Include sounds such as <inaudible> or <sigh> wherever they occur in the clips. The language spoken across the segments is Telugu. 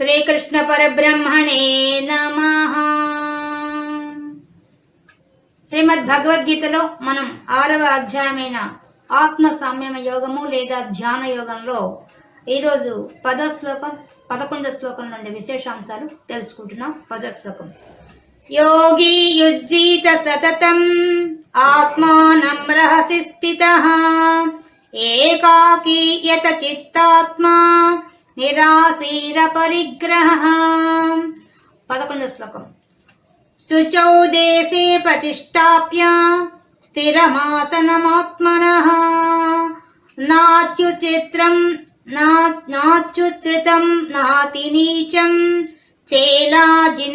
శ్రీకృష్ణ పరబ్రహ్మణే నమ. శ్రీమద్ భగవద్గీతలో మనం ఆరవ అధ్యాయమైన ఆత్మ సామ్యమ యోగము లేదా ధ్యాన యోగంలో ఈరోజు పదో శ్లోకం పదకొండో శ్లోకం నుండి విశేషాంశాలు తెలుసుకుంటున్నాం. పదో శ్లోకం. యోగి యుజ్జీత సతతం ఆత్మానం రహసి స్థిత. ఏకాకీయత చిత్తాత్మా నిరాశీర పరిగ్రహ పదకొండు శ్లోకం. శుచౌ దేశే ప్రతిష్టాప్య స్థిరమాసనమాత్మన. నాత్యుచిత్రం నా- నాతి నీచం చేలాజినకుశోస్తరం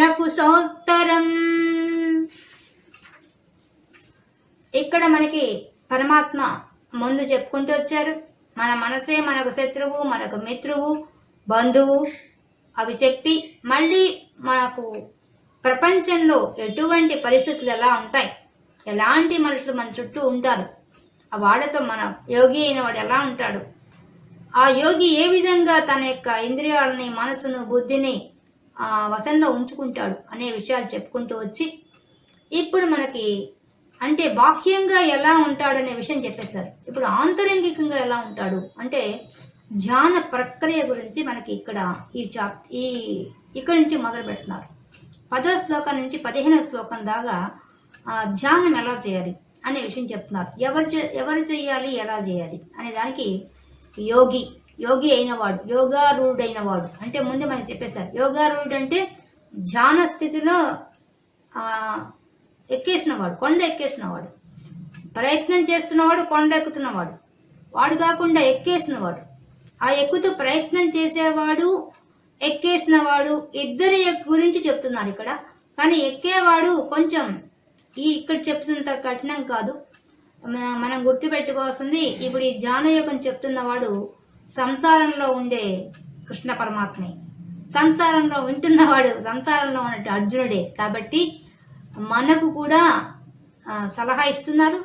ఇక్కడ మనకి పరమాత్మ ముందు చెప్పుకుంటూ వచ్చారు. మన మనసే మనకు శత్రువు మనకు మిత్రువు బంధువు అవి చెప్పి మళ్ళీ మనకు ప్రపంచంలో ఎటువంటి పరిస్థితులు ఎలా ఉంటాయి? ఎలాంటి మనుషులు మన చుట్టూ ఉంటారు? ఆ వాళ్ళతో మన యోగి అయిన వాడు ఎలా ఉంటాడు? ఆ యోగి ఏ విధంగా తన యొక్క ఇంద్రియాలని మనసును బుద్ధిని వశంలో ఉంచుకుంటాడు అనే విషయాలు చెప్పుకుంటూ వచ్చి ఇప్పుడు మనకి అంటే బాహ్యంగా ఎలా ఉంటాడు అనే విషయం చెప్పేశారు. ఇప్పుడు ఆంతరంగికంగా ఎలా ఉంటాడు? అంటే ధ్యాన ప్రక్రియ గురించి మనకి ఇక్కడ ఈ చాప్ ఈ ఇక్కడ నుంచి మొదలు పెడుతున్నారు. పదో శ్లోకం నుంచి పదిహేనో శ్లోకం దాకా ధ్యానం ఎలా చేయాలి అనే విషయం చెప్తున్నారు. ఎవరు ఎవరు చేయాలి ఎలా చేయాలి అనే దానికి యోగి యోగి అయినవాడు యోగారూఢుడైన వాడు అంటే ముందే మనకి చెప్పేశారు. యోగారూఢుడు అంటే ధ్యాన స్థితిలో ఎక్కేసినవాడు కొండ ఎక్కేసినవాడు. ప్రయత్నం చేస్తున్నవాడు కొండ ఎక్కుతున్నవాడు. వాడు కాకుండా ఎక్కేసినవాడు. ఆ ఎక్కుతూ ప్రయత్నం చేసేవాడు ఎక్కేసినవాడు ఇద్దరి గురించి చెప్తున్నారు ఇక్కడ. కానీ ఎక్కేవాడు కొంచెం ఈ ఇక్కడ చెప్తున్నంత కఠినం కాదు. మనం గుర్తుపెట్టుకోవాల్సింది ఇప్పుడు ఈ జానయోగం చెప్తున్నవాడు సంసారంలో ఉండే కృష్ణ పరమాత్మే. సంసారంలో వింటున్నవాడు సంసారంలో ఉన్నట్టు అర్జునుడే. కాబట్టి మనకు కూడా సలహా ఇస్తున్నారు.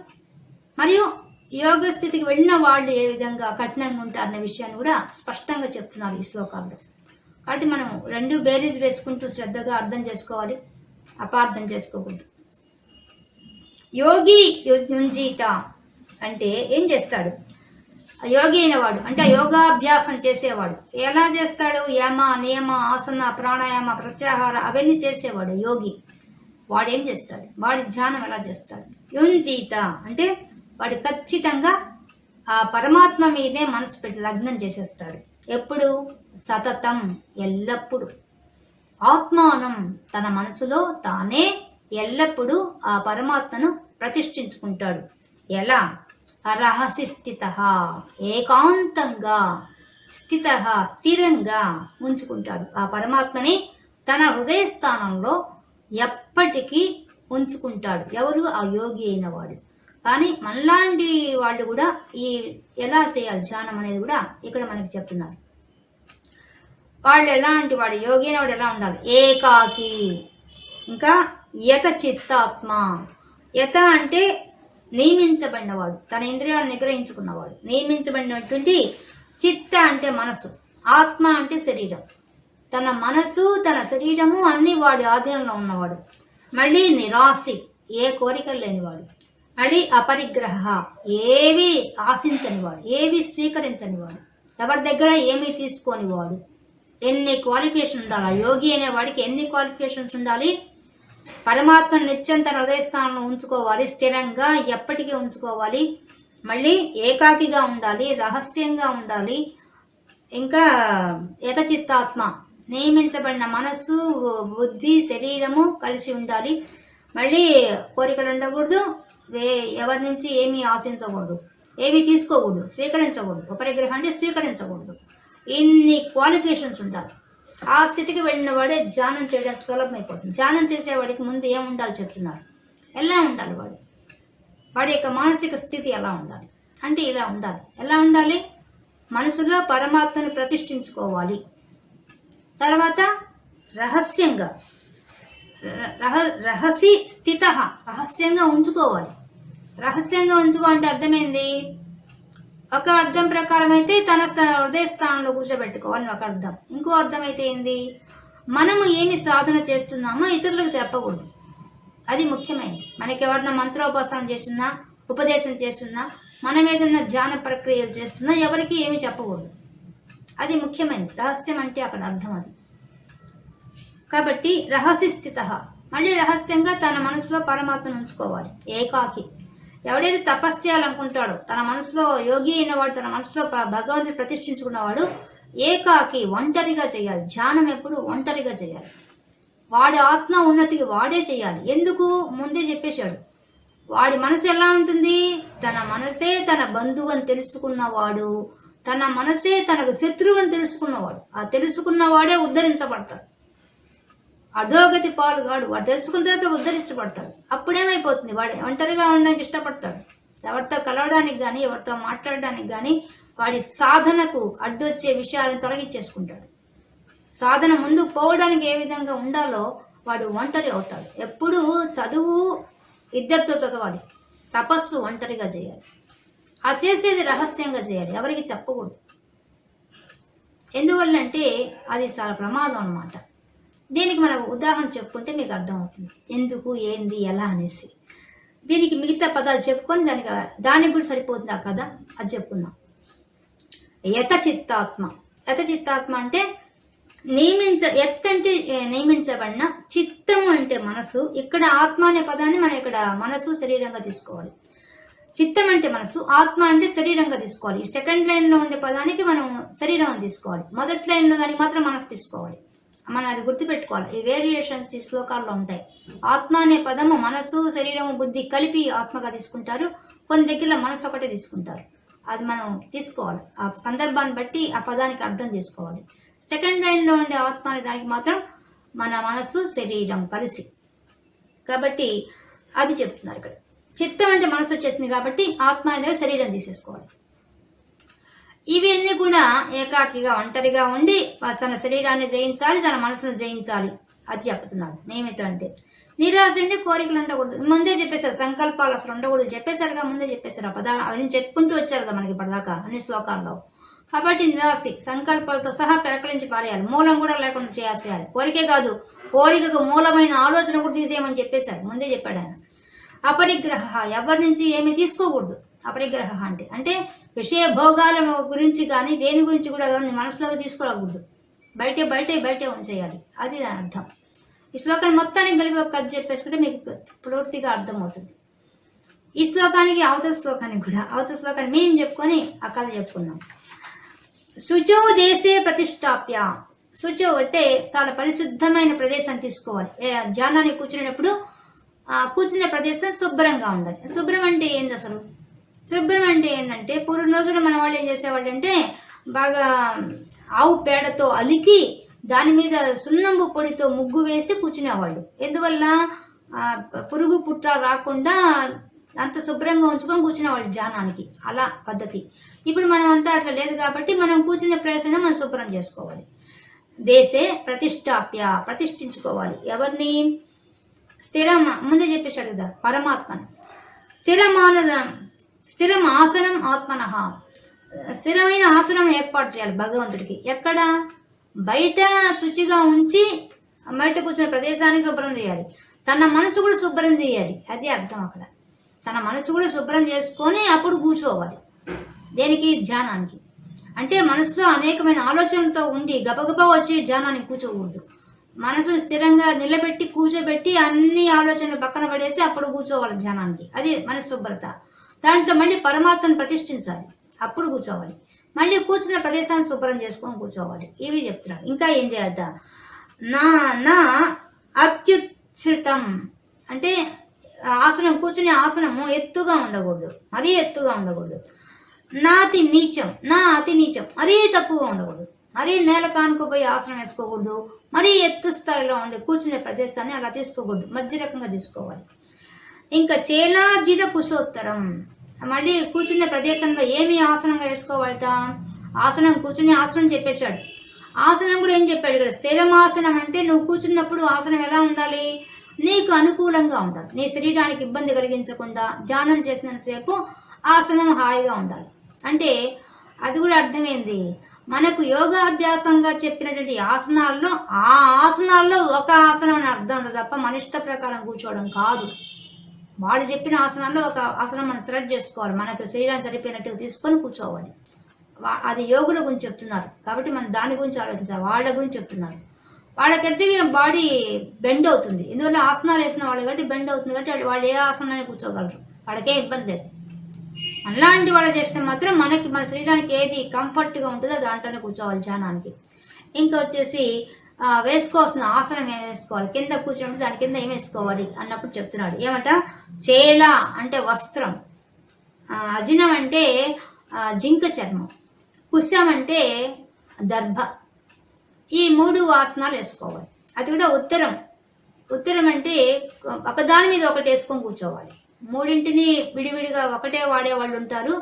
మరియు యోగ స్థితికి వెళ్ళిన వాళ్ళు ఏ విధంగా కఠినంగా ఉంటారన్న విషయాన్ని కూడా స్పష్టంగా చెప్తున్నారు ఈ శ్లోకాల్లో. కాబట్టి మనం రెండు బేరీజ్ వేసుకుంటూ శ్రద్ధగా అర్థం చేసుకోవాలి అపార్థం చేసుకోకూడదు. యోగి యుంజీత అంటే ఏం చేస్తాడు? యోగి అయినవాడు అంటే యోగాభ్యాసం చేసేవాడు. ఎలా చేస్తాడు? యమ నియమ ఆసన ప్రాణాయామ ప్రత్యాహార అవన్నీ చేసేవాడు యోగి. వాడు ఏం చేస్తాడు? వాడి ధ్యానం ఎలా చేస్తాడు? యుంజీత అంటే వాడు ఖచ్చితంగా ఆ పరమాత్మ మీదే మనసు పెట్టి లగ్నం చేసేస్తాడు. ఎప్పుడు? సతతం ఎల్లప్పుడు. ఆత్మానం తన మనసులో తానే ఎల్లప్పుడూ ఆ పరమాత్మను ప్రతిష్ఠించుకుంటాడు. ఎలా? రహసి స్థిత ఏకాంతంగా స్థిత స్థిరంగా ఉంచుకుంటాడు. ఆ పరమాత్మని తన హృదయ స్థానంలో ఎప్పటికీ ఉంచుకుంటాడు. ఎవరు? ఆ యోగి అయిన వాడు. కానీ మనలాంటి వాళ్ళు కూడా ఈ ఎలా చేయాలి ధ్యానం అనేది కూడా ఇక్కడ మనకి చెప్తున్నారు. వాళ్ళు ఎలాంటి వాడు యోగి అయిన వాడు ఎలా ఉండాలి? ఏకాకి. ఇంకా యత చిత్తాత్మ యత అంటే నియమించబడినవాడు తన ఇంద్రియాలను నిగ్రహించుకున్నవాడు. నియమించబడినటువంటి చిత్త అంటే మనసు ఆత్మ అంటే శరీరం. తన మనసు తన శరీరము అన్ని వాడి ఆధీనంలో ఉన్నవాడు. మళ్ళీ నిరాశి ఏ కోరికలు లేనివాడు. మళ్ళీ అపరిగ్రహ. ఏవి ఆశించనివాడు ఏవి స్వీకరించనివాడు ఎవరి దగ్గర ఏమీ తీసుకోనివాడు. ఎన్ని క్వాలిఫికేషన్ ఉండాలి? యోగి అనే వాడికి ఎన్ని క్వాలిఫికేషన్స్ ఉండాలి? పరమాత్మ నిత్యంత హృదయస్థానంలో ఉంచుకోవాలి స్థిరంగా ఎప్పటికీ ఉంచుకోవాలి. మళ్ళీ ఏకాకిగా ఉండాలి రహస్యంగా ఉండాలి. ఇంకా యథచిత్తాత్మ నియమించబడిన మనస్సు బుద్ధి శరీరము కలిసి ఉండాలి. మళ్ళీ కోరికలు ఉండకూడదు వే ఎవరి నుంచి ఏమీ ఆశించకూడదు. ఏమీ తీసుకోకూడదు. స్వీకరించకూడదు. ఉపరిగ్రహం అంటే స్వీకరించకూడదు. ఇన్ని క్వాలిఫికేషన్స్ ఉండాలి ఆ స్థితికి వెళ్ళిన వాడే ధ్యానం చేయడానికి సులభమైపోతుంది. ధ్యానం చేసేవాడికి ముందు ఏం ఉండాలి చెప్తున్నారు? ఎలా ఉండాలి వాడు? వాడి యొక్క మానసిక స్థితి ఎలా ఉండాలి? అంటే ఇలా ఉండాలి. ఎలా ఉండాలి? మనసులో పరమాత్మని ప్రతిష్ఠించుకోవాలి. తర్వాత రహస్యంగా ర- రహ రహసి స్థిత రహస్యంగా ఉంచుకోవాలి. రహస్యంగా ఉంచుకో అంటే అర్థమైంది? ఒక అర్థం ప్రకారం అయితే తన హృదయ స్థానంలో కూర్చోబెట్టుకోవాలని ఒక అర్థం. ఇంకో అర్థం అయితే ఏంది? మనము ఏమి సాధన చేస్తున్నామో ఇతరులకు చెప్పకూడదు. అది ముఖ్యమైనది మనకి ఎవరన్నా మంత్రోపాసన చేస్తున్నా ఉపదేశం చేస్తున్నా మనం ఏదైనా ధ్యాన ప్రక్రియలు చేస్తున్నా ఎవరికి ఏమి చెప్పకూడదు. అది ముఖ్యమైనది రహస్యం అంటే అక్కడ అర్థం అది. కాబట్టి రహస్య స్థిత మళ్ళీ రహస్యంగా తన మనసులో పరమాత్మను ఉంచుకోవాలి. ఏకాకి. ఎవడైతే తపస్సు చేయాలనుకుంటాడో తన మనసులో యోగి అయినవాడు తన మనసులో భగవంతుని ప్రతిష్ఠించుకున్నవాడు ఏకాకి ఒంటరిగా చేయాలి. ధ్యానం ఎప్పుడు ఒంటరిగా చేయాలి. వాడి ఆత్మ ఉన్నతికి వాడే చేయాలి. ఎందుకు? ముందే చెప్పేశాడు. వాడి మనసు ఎలా ఉంటుంది? తన మనసే తన బంధువు అని తెలుసుకున్నవాడు. తన మనసే తనకు శత్రువు అని తెలుసుకున్నవాడు. ఆ తెలుసుకున్నవాడే ఉద్ధరించబడతాడు. అధోగతి పాలుగాడు వాడు తెలుసుకున్న తర్వాత ఉద్ధరించబడతాడు అప్పుడేమైపోతుంది? వాడు ఒంటరిగా ఉండడానికి ఇష్టపడతాడు. ఎవరితో కలవడానికి కానీ ఎవరితో మాట్లాడడానికి కానీ వాడి సాధనకు అడ్డొచ్చే విషయాలను తొలగించేసుకుంటాడు. సాధన ముందు పోవడానికి ఏ విధంగా ఉండాలో వాడు ఒంటరి అవుతాడు. ఎప్పుడు చదువు ఇద్దరితో చదవాలి. తపస్సు ఒంటరిగా చేయాలి. ఆ చేసేది రహస్యంగా చేయాలి. ఎవరికి చెప్పకూడదు. ఎందువల్లంటే అది చాలా ప్రమాదం అనమాట దీనికి మనకు ఉదాహరణ చెప్పుకుంటే మీకు అర్థమవుతుంది. ఎందుకు ఏంది ఎలా అనేసి. దీనికి మిగతా పదాలు చెప్పుకొని దానికి దానికి కూడా సరిపోతుంది ఆ కథ అది చెప్పుకుందాం. యథచిత్తాత్మ. చిత్తాత్మ చిత్తాత్మ అంటే నియమించ ఎత్ అంటే నియమించబడిన చిత్తము అంటే మనసు. ఇక్కడ ఆత్మ అనే పదాన్ని మనం ఇక్కడ మనసు శరీరంగా తీసుకోవాలి. చిత్తం అంటే మనసు ఆత్మ అంటే శరీరంగా తీసుకోవాలి. ఈ సెకండ్ లైన్లో ఉండే పదానికి మనం శరీరం తీసుకోవాలి. మొదటి లైన్లో దానికి మాత్రం మనసు తీసుకోవాలి. మనం అది గుర్తుపెట్టుకోవాలి. ఈ వేరియేషన్స్ ఈ శ్లోకాల్లో ఉంటాయి. ఆత్మ అనే పదము మనసు శరీరము బుద్ధి కలిపి ఆత్మగా తీసుకుంటారు. కొన్ని దగ్గర మనసు ఒకటే తీసుకుంటారు. అది మనం తీసుకోవాలి. ఆ సందర్భాన్ని బట్టి ఆ పదానికి అర్థం చేసుకోవాలి. సెకండ్ లైన్లో ఉండే ఆత్మ అనే దానికి మాత్రం మన మనసు శరీరం కలిసి. కాబట్టి అది చెప్తున్నారు ఇక్కడ. చిత్తం అంటే మనసు వచ్చేసింది కాబట్టి ఆత్మ అనేది శరీరం తీసేసుకోవాలి. ఇవన్నీ కూడా ఏకాకిగా ఒంటరిగా ఉండి తన శరీరాన్ని జయించాలి తన మనసును జయించాలి. అది చెప్తున్నాడు నియమితం అంటే. నిరాశ అంటే కోరికలు ఉండకూడదు. ముందే చెప్పేశారు సంకల్పాలు అసలు ఉండకూడదు. చెప్పేశారుగా ముందే చెప్పేశారు. ఆ పదా అవన్నీ చెప్పుకుంటూ వచ్చారు కదా మనకి ఇప్పటిదాకా అన్ని శ్లోకాల్లో. కాబట్టి నిరాశి సంకల్పాలతో సహా పెరకలించి పారేయాలి. మూలం కూడా లేకుండా చేయాల్సేయాలి. కోరికే కాదు కోరికకు మూలమైన ఆలోచన కూడా తీసేయమని చెప్పేశారు. ముందే చెప్పాడు ఆయన. అపరిగ్రహ ఎవరి నుంచి ఏమీ తీసుకోకూడదు. అపరిగ్రహ అంటే అంటే విషయ భోగాల గురించి కానీ దేని గురించి కూడా కానీ మనసులోకి తీసుకురాకూడదు. బయటే బయటే బయటే ఉంచేయాలి. అది దాని అర్థం. ఈ శ్లోకాన్ని మొత్తానికి కలిపి ఒక కథ చెప్పేసుకుంటే మీకు పూర్తిగా అర్థమవుతుంది. ఈ శ్లోకానికి అవతల శ్లోకానికి కూడా అవతల శ్లోకాన్ని మేము చెప్పుకొని ఆ కథ చెప్పుకున్నాం శుచో దేశే ప్రతిష్టాప్య. శుచో అంటే చాలా పరిశుద్ధమైన ప్రదేశం తీసుకోవాలి. ఏ ధ్యానానికి కూర్చునేటప్పుడు కూర్చునే ప్రదేశం శుభ్రంగా ఉండాలి. శుభ్రం అంటే ఏంది అసలు? శుభ్రం అంటే ఏంటంటే పూర్వం రోజుల్లో మన వాళ్ళు ఏం చేసేవాళ్ళు అంటే బాగా ఆవు పేడతో అలికి దాని మీద సున్నంబు పొడితో ముగ్గు వేసి కూర్చునేవాళ్ళు. ఎందువల్ల? పురుగు పుట్ట రాకుండా అంత శుభ్రంగా ఉంచుకొని కూర్చునేవాళ్ళు జానానికి. అలా పద్ధతి. ఇప్పుడు మనం అంతా అట్లా లేదు కాబట్టి మనం కూర్చునే ప్రదేశం మనం శుభ్రం చేసుకోవాలి. దేశే ప్రతిష్టాప్య ప్రతిష్ఠించుకోవాలి. ఎవరిని? స్థిరమ ముందే చెప్పేశాడు కదా పరమాత్మను. స్థిరమాన స్థిరం ఆసనం ఆత్మన. స్థిరమైన ఆసనం ఏర్పాటు చేయాలి భగవంతుడికి. ఎక్కడ? బయట శుచిగా ఉంచి బయట కూర్చునే ప్రదేశాన్ని శుభ్రం చేయాలి. తన మనసు కూడా శుభ్రం చేయాలి. అది అర్థం అక్కడ. తన మనసు కూడా శుభ్రం చేసుకొని అప్పుడు కూర్చోవాలి. దేనికి? ధ్యానానికి. అంటే మనసులో అనేకమైన ఆలోచనలతో ఉండి గబగబా వచ్చి ధ్యానానికి కూర్చోకూడదు. మనసును స్థిరంగా నిలబెట్టి కూర్చోబెట్టి అన్ని ఆలోచనలు పక్కన పడేసి అప్పుడు కూర్చోవాలి ధ్యానానికి. అది మనసు శుభ్రత. దాంట్లో మళ్ళీ పరమాత్మను ప్రతిష్ఠించాలి. అప్పుడు కూర్చోవాలి. మళ్ళీ కూర్చున్న ప్రదేశాన్ని శుభ్రం చేసుకొని కూర్చోవాలి. ఇవి చెప్తున్నాడు ఇంకా ఏం చేయద్దా? నా నా అత్యుత్సితం. అంటే ఆసనం కూర్చునే ఆసనము ఎత్తుగా ఉండకూడదు. మరీ ఎత్తుగా ఉండకూడదు. నా అతి నీచం. నా అతి నీచం. మరీ తక్కువగా ఉండకూడదు. మరీ నేల కానుకోపోయి ఆసనం వేసుకోకూడదు. మరీ ఎత్తు స్థాయిలో ఉండి కూర్చునే ప్రదేశాన్ని అలా తీసుకోకూడదు. మధ్య రకంగా తీసుకోవాలి. ఇంకా చేలాజిద కుశోత్తరం మళ్ళీ కూర్చునే ప్రదేశంలో ఏమి ఆసనంగా వేసుకోవాలట ఆసనం కూర్చుని ఆసనం చెప్పేశాడు. ఆసనం కూడా ఏం చెప్పాడు ఇక్కడ? స్థిరమాసనం అంటే నువ్వు కూర్చున్నప్పుడు ఆసనం ఎలా ఉండాలి? నీకు అనుకూలంగా ఉండాలి. నీ శరీరానికి ఇబ్బంది కలిగించకుండా ధ్యానం చేసినంతసేపు ఆసనం హాయిగా ఉండాలి. అంటే అది కూడా అర్థమైంది. మనకు యోగాభ్యాసంగా చెప్పినటువంటి ఆసనాల్లో ఆ ఆసనాల్లో ఒక ఆసనం అని అర్థం ఉంది తప్ప మనిష్ట ప్రకారం కూర్చోవడం కాదు. వాడు చెప్పిన ఆసనాల్లో ఒక ఆసనం మనం సెలెక్ట్ చేసుకోవాలి. మనకు శరీరాన్ని సరిపోయినట్టుగా తీసుకొని కూర్చోవాలి. వా- అది యోగుల గురించి చెప్తున్నారు. కాబట్టి మనం దాని గురించి ఆలోచించాలి. వాళ్ళ గురించి చెప్తున్నారు. వాళ్ళకైతే బాడీ బెండ్ అవుతుంది. ఎందువల్ల ఆసనాలు వేసిన వాళ్ళు కాబట్టి బెండ్ అవుతుంది కాబట్టి వాళ్ళు ఏ ఆసనాన్ని కూర్చోగలరు. వాళ్ళకే ఇబ్బంది లేదు. అలాంటి వాళ్ళు చేస్తే మాత్రం మనకి మన శరీరానికి ఏది కంఫర్ట్గా ఉంటుందో దాంట్లోనే కూర్చోవాలి ధ్యానానికి. ఇంకా వచ్చేసి వేసుకోవాల్సిన ఆసనం ఏం వేసుకోవాలి? కింద కూర్చున్నప్పుడు దాని కింద ఏం వేసుకోవాలి? అన్నప్పుడు చెప్తున్నాడు. ఏమంట? చేల అంటే వస్త్రం. అజినం అంటే జింక చర్మం. కుశం అంటే దర్భ. ఈ మూడు ఆసనాలు వేసుకోవాలి. అది కూడా ఉత్తరం. ఉత్తరం అంటే ఒకదాని మీద ఒకటి వేసుకొని కూర్చోవాలి. మూడింటిని విడివిడిగా ఒకటే వాడే వాళ్ళు ఉంటారు.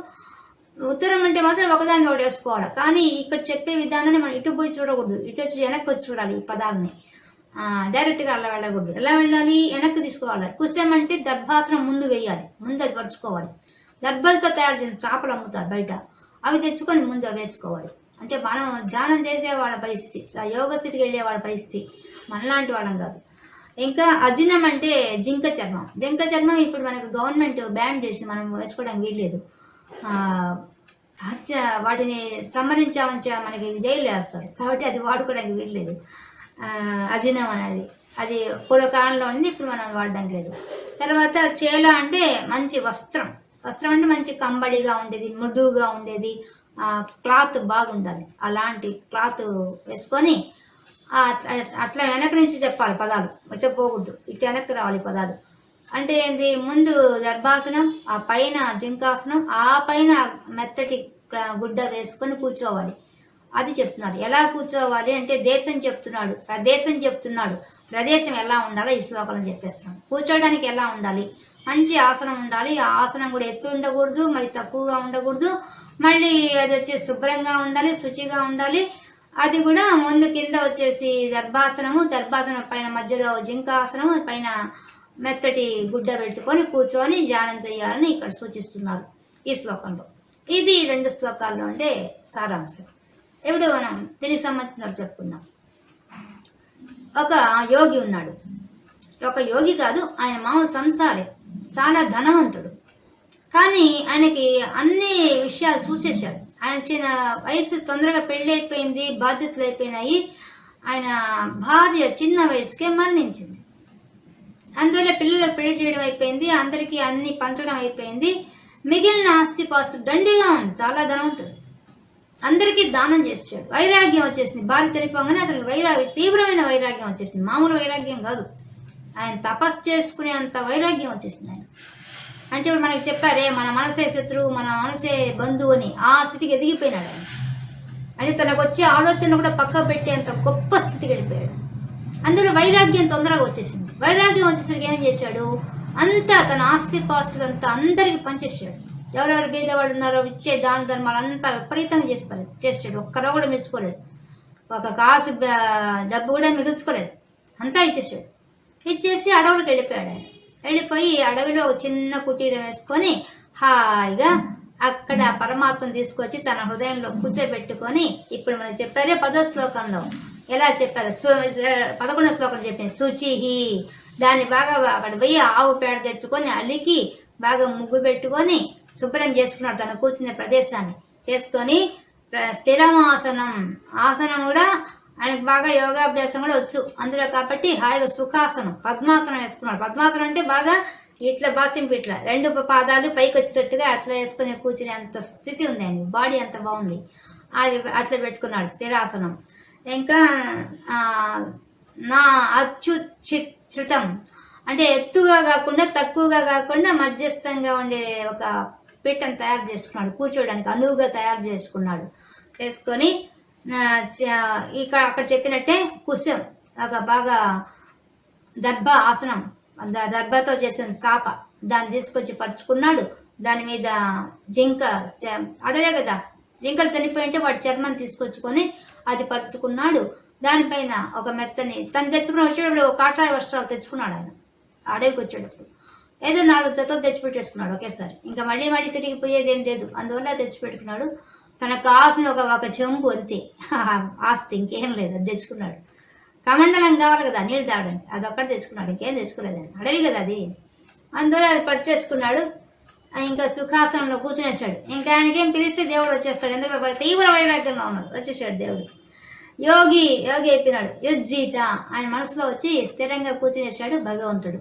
ఉత్తరం అంటే మాత్రం ఒకదాని ఒకటి వేసుకోవాలి. కానీ ఇక్కడ చెప్పే విధానాన్ని మనం ఇటు పోయి చూడకూడదు. ఇటు వచ్చి వెనక్కి వచ్చి చూడాలి ఈ పదాలని. డైరెక్ట్గా అలా వెళ్ళకూడదు. ఎలా వెళ్ళాలి? వెనక్కి తీసుకోవాలి. కుశం అంటే దర్భాసనం ముందు వేయాలి. ముందు అది పరుచుకోవాలి. దర్భలతో తయారు చేసిన చేపలు అమ్ముతారు బయట. అవి తెచ్చుకొని ముందు వేసుకోవాలి. అంటే మనం ధ్యానం చేసే వాళ్ళ పరిస్థితి యోగ స్థితికి వెళ్ళే వాళ్ళ పరిస్థితి మనలాంటి వాళ్ళం కాదు. ఇంకా అజినం అంటే జింక చర్మం. జింక చర్మం ఇప్పుడు మనకు గవర్నమెంట్ బ్యాన్ చేసింది. మనం వేసుకోవడానికి వీల్లేదు. లేదు హత్య వాటిని సంహరించామని మనకి జైలు వేస్తారు. కాబట్టి అది వాడుకోవడానికి వీల్లేదు. ఆ, అజినం అనేది. అది పూర్వకాలంలో ఉంది ఇప్పుడు మనం వాడడానికి లేదు. తర్వాత చేల అంటే మంచి వస్త్రం. వస్త్రం అంటే మంచి కంబడిగా ఉండేది మృదువుగా ఉండేది. క్లాత్ బాగుండాలి. అలాంటి క్లాత్ వేసుకొని అట్లా- అట్లా వెనక నుంచి చెప్పాలి పదాలు. ఇట్లా పోకూడదు. ఇట్లా వెనక్కి రావాలి పదాలు. అంటే ఏంది ముందు గర్భాసనం ఆ పైన జింకాసనం ఆ పైన మెత్తటి గుడ్డ వేసుకొని కూర్చోవాలి. అది చెప్తున్నారు ఎలా కూర్చోవాలి అంటే దేశం చెప్తున్నాడు. ప్రదేశం చెప్తున్నాడు. ప్రదేశం ఎలా ఉండాలో ఈ శ్లోకంలో చెప్పేస్తున్నాడు. కూర్చోడానికి ఎలా ఉండాలి? మంచి ఆసనం ఉండాలి. ఆ ఆసనం కూడా ఎత్తు ఉండకూడదు మరి తక్కువగా ఉండకూడదు. మళ్ళీ అది వచ్చి శుభ్రంగా ఉండాలి శుచిగా ఉండాలి. అది కూడా ముందు కింద వచ్చేసి దర్భాసనము దర్భాసనం పైన మధ్యలో జింకాసనము పైన మెత్తటి గుడ్డ పెట్టుకొని కూర్చొని ధ్యానం చేయాలని ఇక్కడ సూచిస్తున్నారు ఈ శ్లోకంలో. ఇది రెండు శ్లోకాల్లో ఉండే సారాంశం. ఇప్పుడు మనం దీనికి సంబంధించిన చెప్పుకుందాం. ఒక యోగి ఉన్నాడు. ఒక యోగి కాదు ఆయన మామ సంసారి చాలా ధనవంతుడు. కానీ ఆయనకి అన్ని విషయాలు చూసేశాడు. ఆయన చిన్న వయసు తొందరగా పెళ్ళి అయిపోయింది బాధ్యతలు అయిపోయినాయి. ఆయన భార్య చిన్న వయసుకే మరణించింది. అందువల్ల పిల్లలకు పెళ్ళి చేయడం అయిపోయింది అందరికీ అన్ని పంచడం అయిపోయింది. మిగిలిన ఆస్తి పాస్తు దండిగా ఉంది చాలా ధనవంతుడు. అందరికీ దానం చేసాడు వైరాగ్యం వచ్చేసింది. భార్య చనిపోగానే అతనికి వైరాగ్యం తీవ్రమైన వైరాగ్యం వచ్చేసింది. మామూలు వైరాగ్యం కాదు. ఆయన తపస్సు చేసుకునే అంత వైరాగ్యం వచ్చేసింది ఆయన. అంటే ఇప్పుడు మనకి చెప్పారే మన మనసే శత్రువు మన మనసే బంధువు అని ఆ స్థితికి ఎదిగిపోయినాడు ఆయన. అంటే తనకు వచ్చే ఆలోచన కూడా పక్క పెట్టేంత గొప్ప స్థితికి వెళ్ళిపోయాడు. అందులో వైరాగ్యం తొందరగా వచ్చేసింది. వైరాగ్యం వచ్చేసరికి ఏం చేశాడు? అంతా తన ఆస్తి పాస్తులంతా అందరికి పంచేసాడు ఎవరెవరు బీద ఉన్నారో ఇచ్చే దాన ధర్మాలు అంతా విపరీతంగా చేసి చేసాడు ఒక్కరో కూడా మెచ్చుకోలేదు. ఒక కాసు డబ్బు కూడా మిగుల్చుకోలేదు. అంతా ఇచ్చేసాడు ఇచ్చేసి అడవులకు వెళ్ళిపోయాడు ఆయన. వెళ్ళిపోయి అడవిలో ఒక చిన్న కుటీరం వేసుకొని హాయిగా అక్కడ పరమాత్మను తీసుకొచ్చి తన హృదయంలో కూర్చోబెట్టుకొని ఇప్పుడు మనం చెప్పారే పదో శ్లోకంలో ఎలా చెప్పారు? సు- పదకొండో శ్లోకం చెప్పింది శుచిహి. దాన్ని బాగా అక్కడ పోయి ఆవు పేడ తెచ్చుకొని అలికి బాగా ముగ్గు పెట్టుకొని శుభ్రం చేసుకున్నాడు తన కూర్చునే ప్రదేశాన్ని. చేసుకొని స్థిరమాసనం. ఆసనం కూడా ఆయనకు బాగా యోగాభ్యాసం కూడా వచ్చు. అందులో కాబట్టి హాయిగా సుఖాసనం పద్మాసనం వేసుకున్నాడు. పద్మాసనం అంటే బాగా ఇట్లా బాసింపు ఇట్లా. రెండు పాదాలు పైకి వచ్చేటట్టుగా అట్లా వేసుకుని కూర్చునే అంత స్థితి ఉంది ఆయన బాడీ అంత బాగుంది. అది అట్లా పెట్టుకున్నాడు స్థిరాసనం. ఇంకా నా అచ్చు చిత్రం అంటే ఎత్తుగా కాకుండా తక్కువగా కాకుండా మధ్యస్థంగా ఉండే ఒక పీఠం తయారు చేసుకున్నాడు. కూర్చోడానికి అనువుగా తయారు చేసుకున్నాడు. చేసుకొని చ- ఇక్కడ అక్కడ చెప్పినట్టే కుశం. ఒక బాగా దర్భ ఆసనం. దర్భతో చేసిన చాప. దాన్ని తీసుకొచ్చి పరుచుకున్నాడు. దాని మీద జింక అడలే కదా. జింకలు చనిపోయింటే వాడి చర్మం తీసుకొచ్చుకొని అది పరుచుకున్నాడు. దానిపైన ఒక మెత్తని తను తెచ్చుకుని వచ్చేటప్పుడు ఒక కాట్రాయి వస్త్రాలు తెచ్చుకున్నాడు ఆయన. అడవికి వచ్చేటప్పుడు ఏదో నాలుగు జతలు తెచ్చిపెట్టేసుకున్నాడు ఒకేసారి. ఇంకా మళ్ళీ మళ్ళీ తిరిగిపోయేది ఏం లేదు. అందువల్ల తెచ్చిపెట్టుకున్నాడు. తనకు కావాల్సిన ఒక ఒక చెంబు అంతే. <laughs> ఆస్తి ఇంకేం లేదు. అది తెచ్చుకున్నాడు. కమండలం కావాలి కదా నీళ్ళు తాగడానికి. అదొక్కటి తెచ్చుకున్నాడు. ఇంకేం తెచ్చుకోలేదు అడవి కదా అది. అందువల్ల అది పడిచేసుకున్నాడు ఇంకా సుఖాసనంలో కూర్చునేసాడు ఇంకా ఆయనకేం పిలిస్తే దేవుడు వచ్చేస్తాడు. ఎందుకంటే తీవ్ర వైరాగ్యంలో ఉన్నాడు. వచ్చేసాడు దేవుడు. యోగి యోగి అయిపోయినాడు. యుజ్జీత. ఆయన మనసులో వచ్చి స్థిరంగా కూర్చునేసాడు భగవంతుడు.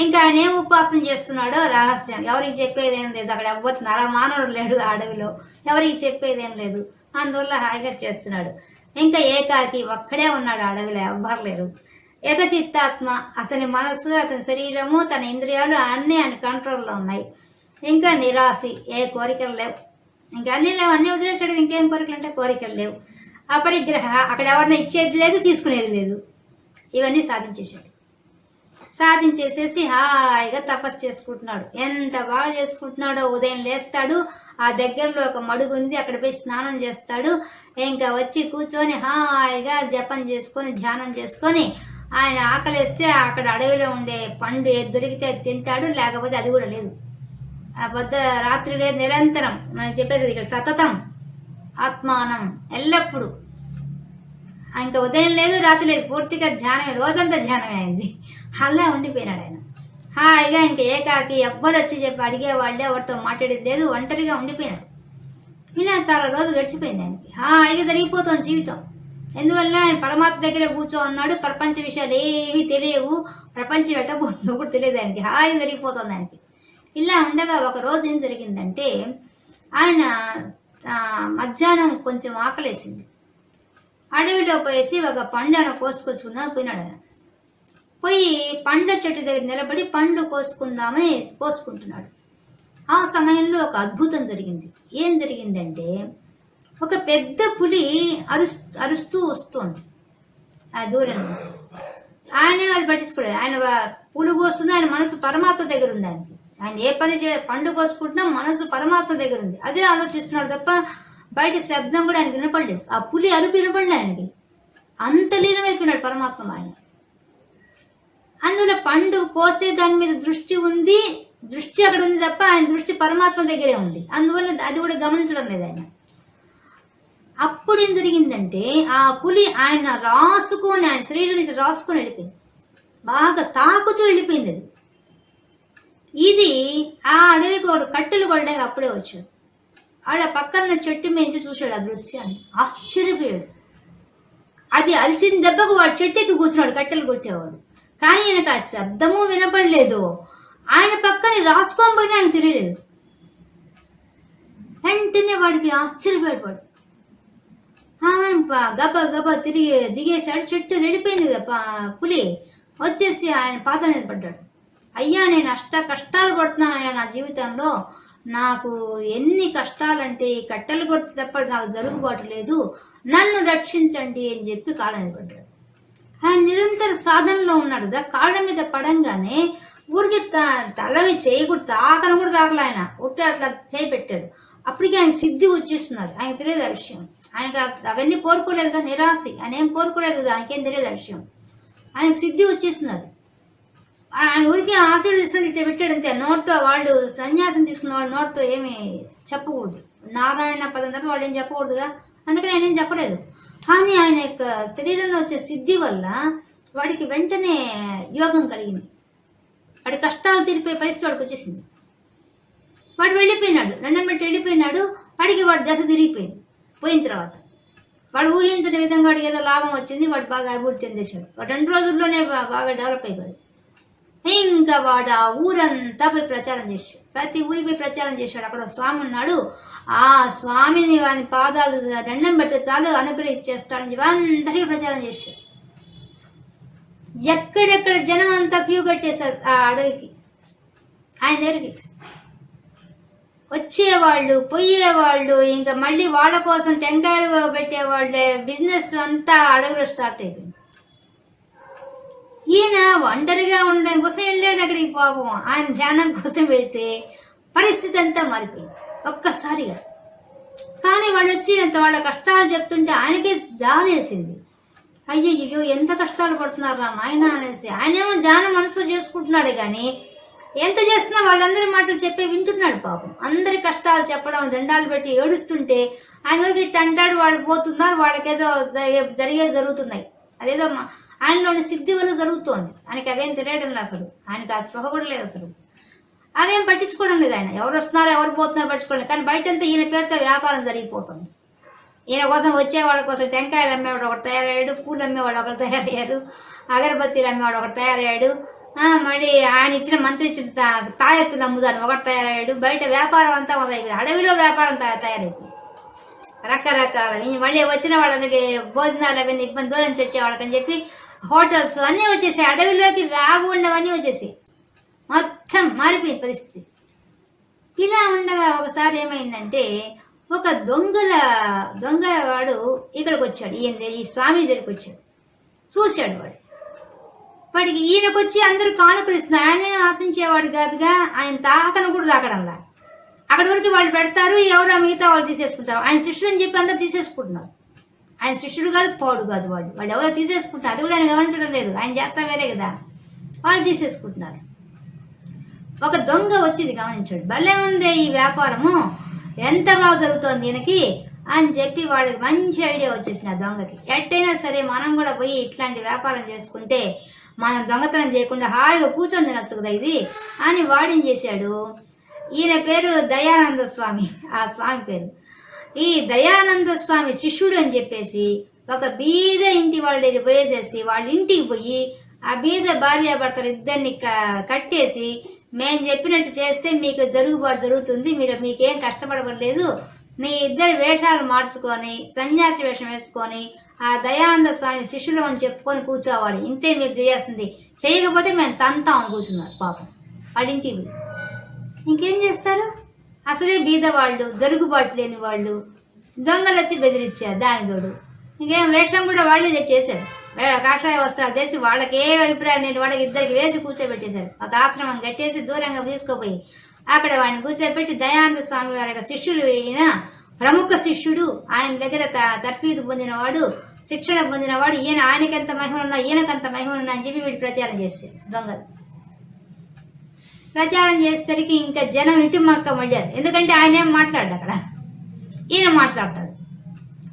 ఇంకా ఆయన ఏం ఉపవాసం చేస్తున్నాడో రహస్యం. ఎవరికి చెప్పేది ఏం లేదు. అక్కడ ఎవ్వరు నర మానవుడు లేడు ఆ అడవిలో. ఎవరికి చెప్పేది ఏం లేదు. అందువల్ల హాయిగా చేస్తున్నాడు. ఇంకా ఏకాకి ఒక్కడే ఉన్నాడు అడవిలో. ఎవ్వరు లేరు. యథ చిత్తాత్మ అతని మనసు అతని శరీరము తన ఇంద్రియాలు అన్నీ ఆయన కంట్రోల్లో ఉన్నాయి. ఇంకా నిరాశి ఏ కోరికలు లేవు. ఇంకా అన్నీ లేవు అన్నీ వదిలేసాడు ఇంకేం కోరికలు అంటే కోరికలు లేవు. అపరిగ్రహ అక్కడ ఎవరిని ఇచ్చేది లేదు తీసుకునేది లేదు. ఇవన్నీ సాధించేశాడు. సాధించేసేసి హాయిగా తపస్సు చేసుకుంటున్నాడు. ఎంత బాగా చేసుకుంటున్నాడో ఉదయం లేస్తాడు ఆ దగ్గరలో ఒక మడుగు ఉంది అక్కడ పోయి స్నానం చేస్తాడు. ఇంకా వచ్చి కూర్చొని హాయిగా జపం చేసుకొని ధ్యానం చేసుకొని ఆయన ఆకలిస్తే అక్కడ అడవిలో ఉండే పండు ఏది దొరికితే తింటాడు లేకపోతే అది కూడా లేదు. ఆ పొద్ద నిరంతరం. మనం చెప్పేది ఇక్కడ సతతం ఆత్మానం ఎల్లప్పుడూ. ఇంకా ఉదయం లేదు రాత్రి లేదు పూర్తిగా ధ్యానమే రోజంతా ధ్యానమే అయింది. అలా ఉండిపోయినాడు ఆయన. హాయిగా ఇంకా ఏకాకి ఎవ్వరు వచ్చి చెప్పి అడిగేవాళ్ళే ఎవరితో మాట్లాడేది లేదు ఒంటరిగా ఉండిపోయినాడు. ఇలా చాలా రోజులు గడిచిపోయింది ఆయనకి. హాయిగా జరిగిపోతుంది జీవితం. ఎందువల్ల ఆయన పరమాత్మ దగ్గర కూర్చో అన్నాడు ప్రపంచ విషయాలు ఏవి తెలియవు ప్రపంచం ఎట్టబోతుందో కూడా తెలియదు ఆయనకి. హాయిగా జరిగిపోతుంది ఆయనకి. ఇలా ఉండగా ఒక రోజు ఏం జరిగిందంటే ఆయన మధ్యాహ్నం కొంచెం ఆకలేసింది. అడవిలో పోయేసి ఒక పండును కోసుకొచ్చుకుందాం పోయినాడు ఆయన పోయి పండ్ల చెట్టు దగ్గర నిలబడి పండ్లు కోసుకుందామని కోసుకుంటున్నాడు. ఆ సమయంలో ఒక అద్భుతం జరిగింది. ఏం జరిగిందంటే ఒక పెద్ద పులి అరుస్ అరుస్తూ వస్తోంది. ఆ దూరం నుంచి. ఆయన అది పట్టించుకోలేదు. ఆయన వా- పులి కోస్తుంది ఆయన మనసు పరమాత్మ దగ్గర ఉంది ఆయనకి. ఆయన ఏ పని చే పండు కోసుకుంటున్నా మనసు పరమాత్మ దగ్గర ఉంది. అదే ఆలోచిస్తున్నాడు తప్ప బయట శబ్దం కూడా ఆయన వినపడలేదు. ఆ పులి అరుపు వినపడలే ఆయనకి. అంత లీనమైపోయినాడు పరమాత్మ ఆయన. అందువల్ల పండు కోసే దాని మీద దృష్టి ఉంది. దృష్టి అక్కడ ఉంది తప్ప ఆయన దృష్టి పరమాత్మ దగ్గరే ఉంది. అందువల్ల అది కూడా గమనించడం లేదు ఆయన. అప్పుడు ఏం జరిగిందంటే ఆ పులి ఆయన రాసుకొని ఆయన శరీరం ఇట్లా రాసుకొని వెళ్ళిపోయింది. బాగా తాకుతూ వెళ్ళిపోయింది అది. ఇది ఆ అడవికి వాడు కట్టెలు కొట్టడానికి అప్పుడే వచ్చాడు. ఆడ పక్కన చెట్టు మేంచి చూశాడు ఆ దృశ్యాన్ని. ఆశ్చర్యపోయాడు. అది అలిచిన దెబ్బకు వాడు చెట్టు ఎక్కి కూర్చున్నాడు కట్టెలు కొట్టేవాడు. కానీ ఆయనకు ఆ శబ్దము వినపడలేదు. ఆయన పక్కన రాసుకొని పోయినా ఆయన తెలియలేదు. వెంటనే వాడికి ఆశ్చర్యపోయాడు గబ గబ తిరిగి దిగేశాడు. చెట్టు వెళ్ళిపోయింది కదా పులి. వచ్చేసి ఆయన పాత మీద పడ్డాడు. అయ్యా నేను అష్ట కష్టాలు పడుతున్నానయ్యా నా జీవితంలో. నాకు ఎన్ని కష్టాలంటే ఈ కట్టెలు కొడితే తప్ప నాకు జరుగుబాటు లేదు. నన్ను రక్షించండి అని చెప్పి కాళ్ళ మీద పడ్డాడు. ఆయన నిరంతర సాధనలో ఉన్నాడు దా కాళ్ళ మీద పడంగానే ఊరికి త- తల మీద చేయి కూడా తాకను కూడా తాకలే ఆయన. ఉట్టి అట్లా చేయి పెట్టాడు. అప్పటికి ఆయన సిద్ధి వచ్చేస్తున్నది ఆయన తెలియదు ఆ విషయం. ఆయనకు అవన్నీ కోరుకోలేదు కదా నిరాశి. ఆయన ఏం కోరుకోలేదు కదా ఆయనకేం తెలియదు ఆ విషయం. ఆయనకు సిద్ధి వచ్చేస్తున్నది ఆయన ఊరికే ఆశీర్వదిస్తున్నట్టు ఇట్లా పెట్టాడు అంతే. నోట్తో వాళ్ళు సన్యాసం తీసుకున్న వాళ్ళు నోట్తో ఏమి చెప్పకూడదు. నారాయణ పదం తప్ప వాళ్ళు ఏం చెప్పకూడదుగా? అందుకని ఆయన ఏం చెప్పలేదు. కానీ ఆయన యొక్క శరీరంలో వచ్చే సిద్ధి వల్ల వాడికి వెంటనే యోగం కలిగింది. వాడి కష్టాలు తీరిపోయే పరిస్థితి వాడికి వచ్చేసింది. వాడు వెళ్ళిపోయినాడు. లండన్ పెట్టి వెళ్ళిపోయినాడు. వాడికి వాడు దశ తిరిగిపోయింది. పోయిన తర్వాత వాడు ఊహించిన విధంగా వాడికి ఏదో లాభం వచ్చింది. వాడు బాగా అభివృద్ధి చెందేశాడు. వాడు రెండు రోజుల్లోనే బాగా డెవలప్ అయిపోయాడు. ఇంకా వాడు ఆ ఊరంతా పోయి ప్రచారం చేశాడు ప్రతి ఊరి పోయి ప్రచారం చేశాడు అక్కడ స్వామి ఉన్నాడు. ఆ స్వామిని వాని పాదాలు దండం పెడితే చాలు అనుగ్రహించేస్తాడని చెప్పి అందరికీ ప్రచారం చేశాడు ఎక్కడెక్కడ జనం అంతా క్యూ కట్టేశారు ఆ అడవికి? ఆయన దగ్గరికి. వచ్చేవాళ్ళు పోయేవాళ్ళు ఇంకా మళ్ళీ వాళ్ళ కోసం టెంకాయలు పెట్టేవాళ్ళే. బిజినెస్ అంతా అడవిలో స్టార్ట్ అయిపోయింది. ఈయన ఒంటరిగా ఉండడం కోసం వెళ్ళాడు అక్కడికి పాపం. ఆయన ధ్యానం కోసం వెళ్తే పరిస్థితి అంతా మారిపోయింది. ఒక్కసారిగా. కానీ వాళ్ళు వచ్చి ఇంత వాళ్ళ కష్టాలు చెప్తుంటే ఆయనకే జారేసింది. అయ్యయ్యో ఎంత కష్టాలు పడుతున్నారు రా నాయన అనేసి. ఆయనేమో ధ్యానం మనసులో చేసుకుంటున్నాడు కానీ ఎంత చేస్తున్నా వాళ్ళందరి మాటలు చెప్పే వింటున్నాడు పాపం. అందరి కష్టాలు చెప్పడం దండాలు పెట్టి ఏడుస్తుంటే ఆయన ఊరికి ఇట్ట అంటాడు వాడు పోతున్నారు వాళ్ళకేదో జరిగే- జరిగే జరుగుతున్నాయి. అదేదో మా- ఆయనలోని సిద్ధి వల్ల జరుగుతోంది. ఆయనకి అవేం తెలియడం లేదు అసలు. ఆయనకి ఆ స్పృహ కూడా లేదు అసలు. అవేం పట్టించుకోవడం లేదు ఆయన. ఎవరు వస్తున్నారో ఎవరు పోతున్నారో పట్టించుకోవడం కానీ బయటంతా ఈయన పేరుతో వ్యాపారం జరిగిపోతుంది. ఈయన కోసం వచ్చే వాళ్ళ కోసం టెంకాయలు అమ్మేవాడు ఒకటి తయారయ్యాడు పూలు అమ్మేవాడు ఒకరు తయారయ్యారు అగరబత్తీలు అమ్మేవాడు ఒకటి తయారయ్యాడు మళ్ళీ ఆయన ఇచ్చిన మంత్రి ఇచ్చిన తా- తాయెత్తులు అమ్ముదాన్ని ఒకటి తయారయ్యాడు. బయట వ్యాపారం అంతా మొదలైపోయింది. అడవిలో వ్యాపారం తయారైపోయింది. రకరకాల మళ్ళీ వచ్చిన వాళ్ళందరికీ భోజనాలు అవన్నీ ఇబ్బంది దూరం చచ్చేవాళ్ళకని చెప్పి హోటల్స్ అన్నీ వచ్చేసాయి అడవిలోకి రాగు ఉండవన్నీ వచ్చేసాయి మొత్తం మారిపోయింది పరిస్థితి. ఇలా ఉండగా ఒకసారి ఏమైందంటే ఒక దొంగల దొంగల వాడు ఇక్కడికి వచ్చాడు ఈయన ఈ స్వామి దగ్గరికి వచ్చాడు చూశాడు వాడు. వాడికి ఈయనకు వచ్చి అందరూ కానుకలు ఇస్తున్నారు ఆయనే ఆశించేవాడు కాదుగా ఆయన తాకను కూడా తాకడంలా. అక్కడి వరకు వాళ్ళు పెడతారు ఎవరో మిగతా వాళ్ళు తీసేసుకుంటారు. ఆయన శిష్యుడు అని చెప్పి అందరు తీసేసుకుంటున్నారు. ఆయన శిష్యుడు కాదు పౌడు కాదు వాడు. వాళ్ళు ఎవరో తీసేసుకుంటారు. అది కూడా ఆయన గమనించడం లేదు. ఆయన చేస్తా వేరే కదా వాళ్ళు తీసేసుకుంటున్నారు. ఒక దొంగ వచ్చింది గమనించాడు. భలే ఉంది ఈ వ్యాపారము. ఎంత బాగా జరుగుతోంది ఈయనకి అని చెప్పి వాడికి మంచి ఐడియా వచ్చేసింది ఆ దొంగకి. ఎట్టయినా సరే మనం కూడా పోయి ఇట్లాంటి వ్యాపారం చేసుకుంటే మనం దొంగతనం చేయకుండా హాయిగా కూర్చొని తినొచ్చు కదా ఇది? అని వాడేం చేశాడు? ఈయన పేరు దయానంద స్వామి. ఆ స్వామి పేరు. ఈ దయానంద స్వామి శిష్యుడు అని చెప్పేసి ఒక బీద ఇంటి వాళ్ళ దగ్గర పోయేసేసి వాళ్ళ ఇంటికి పోయి ఆ బీద భార్యాభర్తలు ఇద్దరిని కట్టేసి మేము చెప్పినట్టు చేస్తే మీకు జరుగుబాటు జరుగుతుంది మీరు మీకేం కష్టపడలేదు మీ ఇద్దరు వేషాలు మార్చుకొని సన్యాసి వేషం వేసుకొని ఆ దయానంద స్వామి శిష్యులు అని చెప్పుకొని కూర్చోవాలి. ఇంతే మీరు చేయాల్సింది. చేయకపోతే మేము తంతాం కూర్చున్నారు పాపం. వాళ్ళ ఇంటికి ఇంకేం చేస్తారు? అసలే బీద వాళ్ళు జరుగుబాటు లేని వాళ్ళు. దొంగలు వచ్చి బెదిరించారు దానితోడు ఇంకేం వేషం కూడా వాళ్ళే చేశారు కాషాయ వస్త్రాలు చేసి వాళ్ళకి ఏ అభిప్రాయం లేని వాళ్ళకి ఇద్దరికి వేసి కూర్చోబెట్టేశారు. ఒక ఆశ్రమం కట్టేసి దూరంగా తీసుకుపోయి అక్కడ వాడిని కూర్చోబెట్టి దయానంద స్వామి వారి యొక్క శిష్యుడు అయిన ప్రముఖ శిష్యుడు ఆయన దగ్గర త- తర్ఫీదు పొందినవాడు శిక్షణ పొందినవాడు ఈయన ఆయనకెంత మహిమ ఉన్నా ఈయనకంత మహిమ ఉన్నా అని చెప్పి వీడు ప్రచారం చేశారు దొంగలు. ప్రచారం చేసేసరికి ఇంకా జనం ఇటు మక్క మళ్ళారు. ఎందుకంటే ఆయన ఏం మాట్లాడు అక్కడ? ఈయన మాట్లాడతాడు.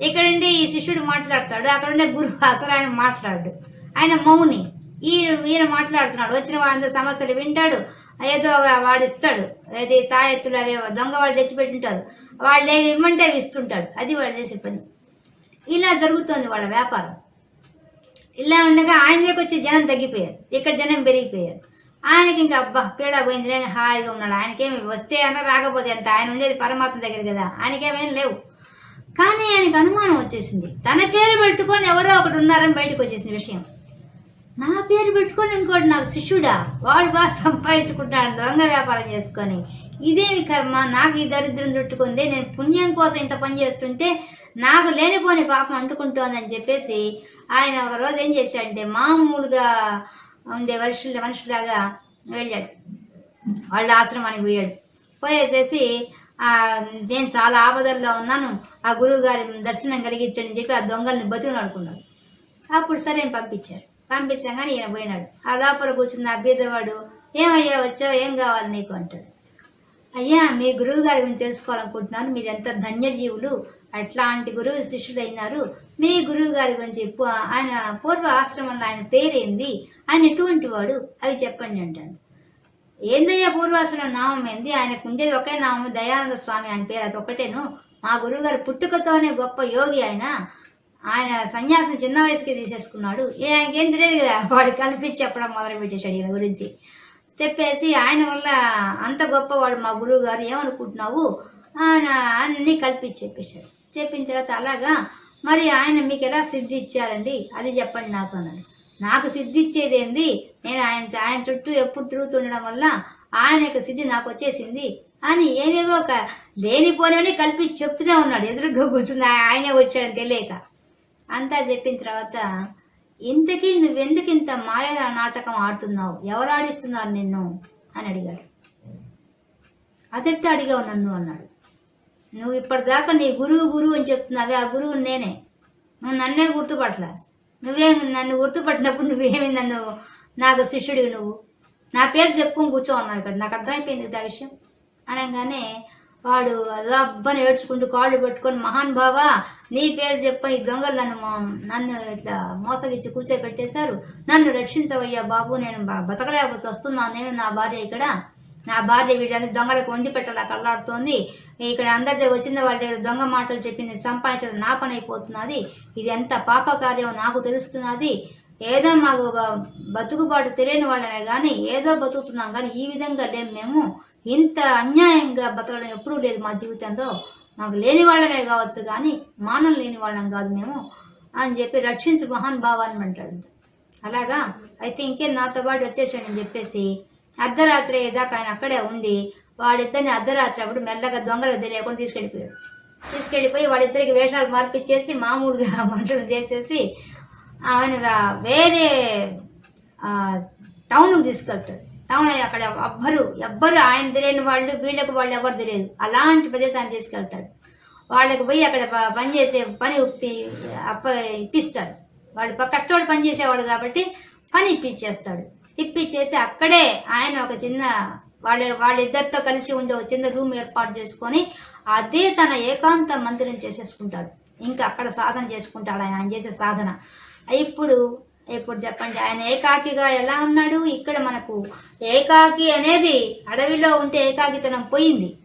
ఇక్కడుండి ఈ శిష్యుడు మాట్లాడతాడు. అక్కడుండే గురువు అసలు ఆయన మాట్లాడు ఆయన మౌని. ఈయన ఈయన మాట్లాడుతున్నాడు. వచ్చిన వాళ్ళందరి సమస్యలు వింటాడు. ఏదో ఒక వాడు ఇస్తాడు. అది తాయెత్తులు అవి దొంగ వాళ్ళు తెచ్చిపెట్టింటారు వాళ్ళు ఏది ఇమ్మంటే అవి ఇస్తుంటాడు. అది వాడు చేసే పని. ఇలా జరుగుతోంది వాళ్ళ వ్యాపారం. ఇలా ఉండగా ఆయన దగ్గరికి వచ్చే జనం తగ్గిపోయారు. ఇక్కడ జనం పెరిగిపోయారు. ఆయనకి ఇంకా అబ్బా పీడ పోయింది లేని హాయిగా ఉన్నాడు. ఆయనకేమి వస్తే అన్న రాకపోతే అంత ఆయన ఉండేది పరమాత్మ దగ్గర కదా. ఆయనకేమేం లేవు. కానీ ఆయనకు అనుమానం వచ్చేసింది. తన పేరు పెట్టుకొని ఎవరో ఒకటి ఉన్నారని బయటకు వచ్చేసింది విషయం. నా పేరు పెట్టుకొని ఇంకోటి నాకు శిష్యుడా? వాడు బాగా సంపాదించుకుంటాడు దొంగ వ్యాపారం చేసుకొని. ఇదేమి కర్మ? నాకు ఈ దరిద్రం చుట్టుకుంది. నేను పుణ్యం కోసం ఇంత పని చేస్తుంటే నాకు లేనిపోని పాపం అంటుకుంటోందని చెప్పేసి ఆయన ఒక రోజు ఏం చేశాడంటే మామూలుగా ఉండే మనుషుల మనుషులాగా వెళ్ళాడు. వాళ్ళ ఆశ్రమానికి పోయాడు. పోయేసేసి నేను చాలా ఆపదల్లో ఉన్నాను. ఆ గురువు గారి దర్శనం కలిగించండి అని చెప్పి ఆ దొంగల్ని బతుకుని ఆడుకున్నాడు అప్పుడు సరే పంపించారు. పంపించగానే ఈయన పోయినాడు. ఆ లోపల కూర్చున్న అభ్యర్థవాడు ఏమయ్యా వచ్చావు? ఏం కావాలి నీకు? అంటాడు. అయ్యా మీ గురువు గారి గురించి తెలుసుకోవాలనుకుంటున్నాను. మీరు ఎంత ధన్యజీవులు. అట్లాంటి గురువు శిష్యుడైనారు మీ గురువు గారి గురించి చెప్పు. ఆయన పూర్వ ఆశ్రమంలో ఆయన పేరేంది? ఆయన ఎటువంటి వాడు అవి చెప్పండి అంటాడు. ఏందయ్యా పూర్వాశ్రమం నామం ఏంది? ఆయనకు ఉండేది ఒకే నామం దయానంద స్వామి ఆయన పేరు. అది ఒకటేను మా గురువు గారు పుట్టుకతోనే గొప్ప యోగి ఆయన. ఆయన సన్యాసం చిన్న వయసుకి తీసేసుకున్నాడు. ఏ ఆయనకేం తెలియదు కదా? వాడు కల్పించి చెప్పడం మొదలు పెట్టేశాడు ఈయన గురించి. చెప్పేసి ఆయన వల్ల అంత గొప్పవాడు మా గురువు గారు ఏమనుకుంటున్నావు? ఆయన అన్నీ కల్పించి చెప్పేశాడు. చెప్పిన తర్వాత అలాగా మరి ఆయన మీకు ఎలా సిద్ధి ఇచ్చారండి? అది చెప్పండి నాకు అన్నాడు. నాకు సిద్ధి ఇచ్చేది ఏంది? నేను ఆయన ఆయన చుట్టూ ఎప్పుడు తిరుగుతుండడం వల్ల ఆయన యొక్క సిద్ధి నాకు వచ్చేసింది అని ఏమేమో ఒక లేనిపోలేని కల్పించి చెప్తూనే ఉన్నాడు. ఎదురుగా కూర్చుంది ఆయనే వచ్చాడని తెలియక. అంతా చెప్పిన తర్వాత ఇంతకీ నువ్వెందుకు ఇంత మాయ నాటకం ఆడుతున్నావు? ఎవరు ఆడిస్తున్నారు నిన్ను? అని అడిగాడు. అదెట్ట అడిగావు నన్ను అన్నాడు. నువ్వు ఇప్పటిదాకా నీ గురువు గురువు అని చెప్తున్నావే ఆ గురువు నేనే. నువ్వు నన్నే గుర్తుపట్టలే. నువ్వేం నన్ను గుర్తుపట్టినప్పుడు నువ్వేమి నన్ను నాకు శిష్యుడివి నువ్వు. నా పేరు చెప్పుకొని కూర్చో ఉన్నావు ఇక్కడ. నాకు అర్థమైపోయింది కదా ఆ విషయం. అనగానే వాడు అబ్బని ఏడ్చుకుంటూ కాళ్ళు పెట్టుకొని మహాన్ బావా నీ పేరు చెప్పని దొంగలు నన్ను నన్ను ఇట్లా మోసగిచ్చి కూర్చోబెట్టేశారు. నన్ను రక్షించవయ్యా బాబు నేను బతకలేకపోతే వస్తున్నాను నేను నా భార్య ఇక్కడ. నా భార్య వీళ్ళని దొంగలకు వండి పెట్టాలా కళ్ళాడుతోంది. ఇక్కడ అందరి వచ్చిన వాళ్ళ దగ్గర దొంగ మాటలు చెప్పింది సంపాదించడం నా పని అయిపోతున్నది. ఇది ఎంత పాపకార్యం నాకు తెలుస్తున్నది. ఏదో మాకు బతుకుబాటు తెలియని వాళ్ళమే కానీ ఏదో బతుకుతున్నాం కానీ ఈ విధంగా లేము మేము. ఇంత అన్యాయంగా బతకడం ఎప్పుడూ లేదు మా జీవితంలో. మాకు లేని వాళ్ళమే కావచ్చు కానీ మానం లేని వాళ్ళం కాదు మేము అని చెప్పి రక్షించు మహాన్ భావాన్ని అంటాడు. అలాగా? అయితే ఇంకేం నాతో పాటు వచ్చేసాడు అని చెప్పేసి అర్ధరాత్రి దాకా ఆయన అక్కడే ఉండి వాడిద్దరిని అర్ధరాత్రి అప్పుడు మెల్లగా దొంగలకు తెలియకుండా తీసుకెళ్ళిపోయాడు. తీసుకెళ్ళిపోయి వాడిద్దరికి వేషాలు మార్పిచ్చేసి మామూలుగా <laughs> వంటలు చేసేసి ఆయన వేరే టౌన్కి తీసుకెళ్తాడు. టౌన్ అక్కడ ఎవ్వరు ఎవ్వరు ఆయన తెలియని వాళ్ళు వీళ్ళకి వాళ్ళు ఎవరు తెలియదు. అలాంటి ప్రదేశాన్ని తీసుకెళ్తాడు. వాళ్ళకి పోయి అక్కడ పని చేసే పని ఉప్పి అప్ప ఇప్పిస్తాడు. వాళ్ళు కష్టపడి పని చేసేవాడు కాబట్టి పని ఇప్పించేస్తాడు ఇప్పించేసి అక్కడే ఆయన ఒక చిన్న వాళ్ళ వాళ్ళిద్దరితో కలిసి ఉండే ఒక చిన్న రూమ్ ఏర్పాటు చేసుకొని అదే తన ఏకాంత మందిరం చేసేసుకుంటాడు. ఇంకా అక్కడ సాధన చేసుకుంటాడు ఆయన. ఆయన చేసే సాధన. ఇప్పుడు ఇప్పుడు చెప్పండి. ఆయన ఏకాకిగా ఎలా ఉన్నాడు? ఇక్కడ మనకు ఏకాకి అనేది అడవిలో ఉంటే ఏకాకితనం పోయింది.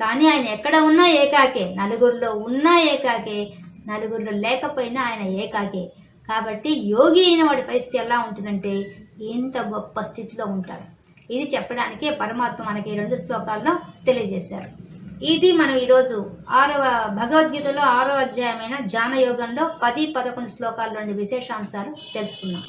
కానీ ఆయన ఎక్కడ ఉన్నా ఏకాకే. నలుగురిలో ఉన్నా ఏకాకే. నలుగురిలో లేకపోయినా ఆయన ఏకాకే. కాబట్టి యోగి అయిన వాడి పరిస్థితి ఎలా ఉంటుందంటే ఎంత గొప్ప స్థితిలో ఉంటాడు. ఇది చెప్పడానికి పరమాత్మ మనకి ఈ రెండు శ్లోకాల్లో తెలియజేశారు. ఇది మనం ఈరోజు ఆరవ భగవద్గీతలో ఆరో అధ్యాయమైన ధ్యాన యోగంలో పది పదకొండు శ్లోకాల్లోని విశేషాంశాలు తెలుసుకున్నాం.